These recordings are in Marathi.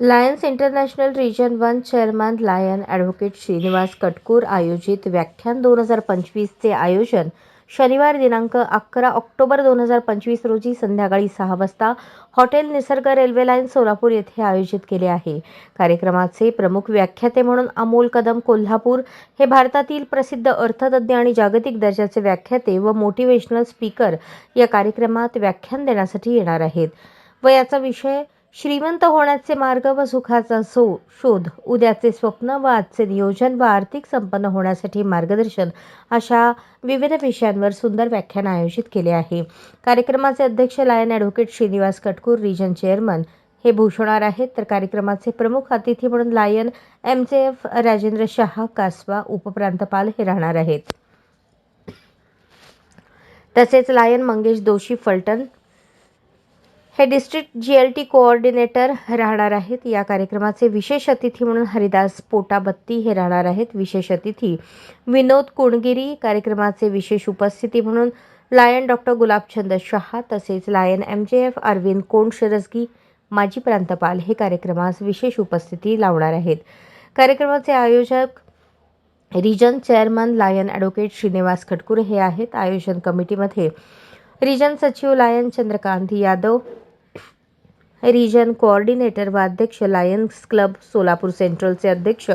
Lions International region one chairman lion advocate Shrinivas Katkur आयोजित व्याख्यान दोन हजार पंचवीसचे आयोजन शनिवार दिनांक अकरा ऑक्टोबर दोन हजार पंचवीस रोजी संध्याकाळी सहा वाजता हॉटेल निसर्ग रेल्वे लाईन सोलापूर येथे आयोजित केले आहे. कार्यक्रमाचे प्रमुख व्याख्याते म्हणून अमोल कदम कोल्हापूर हे भारतातील प्रसिद्ध अर्थतज्ज्ञ आणि जागतिक दर्जाचे व्याख्याते व मोटिवेशनल स्पीकर या कार्यक्रमात व्याख्यान देण्यासाठी येणार आहेत. व याचा विषय श्रीमंत होण्याचे मार्ग व सुखाचा सो शोध उद्याचे स्वप्न व आजचे नियोजन व आर्थिक संपन्न होण्यासाठी मार्गदर्शन अशा विविध विषयांवर सुंदर व्याख्यान आयोजित केले आहे. कार्यक्रमाचे अध्यक्ष lion advocate Shrinivas Katkur region chairman हे भूषवणार आहेत. तर कार्यक्रमाचे प्रमुख अतिथी म्हणून lion M J F Rajendra Shaha कासवा उपप्रांतपाल हे राहणार आहेत. तसेच लायन मंगेश दोषी फलटण हे district G L T coordinator राहणार आहेत. या कार्यक्रमाचे विशेष अतिथी म्हणून हरिदास पोटाबत्ती हे राहणार आहेत. विशेष अतिथी विनोद कुणगिरी कार्यक्रमाचे विशेष उपस्थिती म्हणून लायन डॉक्टर गुलाबचंद शहा तसेच lion M J F Arvind Kond Shirsagi माजी प्रांतपाल हे कार्यक्रमास विशेष उपस्थिती लावणार आहेत. कार्यक्रमाचे आयोजक region chairman lion advocate Shrinivas Khatkur हे आहेत. आयोजन कमिटीमध्ये रिजन सचिव lion Chandrakant Yadav region coordinator व अध्यक्ष लायन्स क्लब सोलापूर सेंट्रलचे अध्यक्ष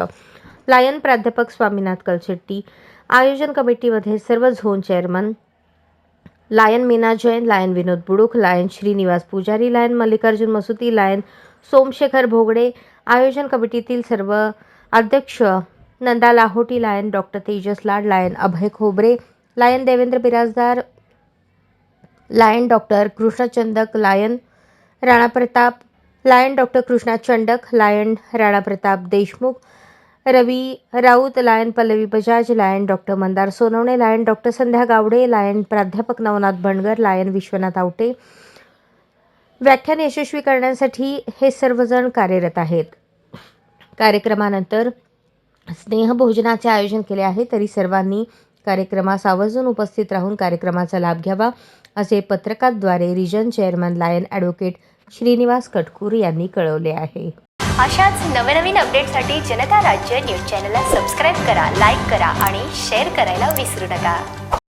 लायन प्राध्यापक स्वामीनाथ कलशेट्टी आयोजन कमिटीमध्ये सर्व zone chairman lion Meena Jain lion Vinod Buduk lion Shrinivas Pujari lion Mallikarjun Masuti lion Somshekhar Bhogade आयोजन कमिटीतील सर्व अध्यक्ष Nanda Lahoti lion doctor Tejas Lad lion Abhay Khobare lion Devendra Birajdar lion doctor Krishnachandak lion Rana Pratap lion doctor Krishna Chandak lion Rana Pratap Deshmukh Ravi Raut lion Pallavi Bajaj lion doctor Mandar Sonawane lion doctor संध्या गावडे लायन प्राध्यापक नवनाथ भणगर लायन विश्वनाथ आवटे. व्याख्यान यशस्वी करण्यासाठी हे सर्वजण कार्यरत आहेत. कार्यक्रमानंतर स्नेहभोजनाचे आयोजन केले आहे तरी सर्वांनी कार्यक्रमास आवर्जून उपस्थित राहून कार्यक्रमाचा लाभ घ्यावा असे पत्रकाद्वारे region chairman lion advocate Shrinivas Katkur यांनी कळवले आहे. अशाच नवनवीन अपडेटसाठी जनता राज्य न्यूज चॅनलला सबस्क्राईब करा लाईक करा आणि शेअर करायला विसरू नका.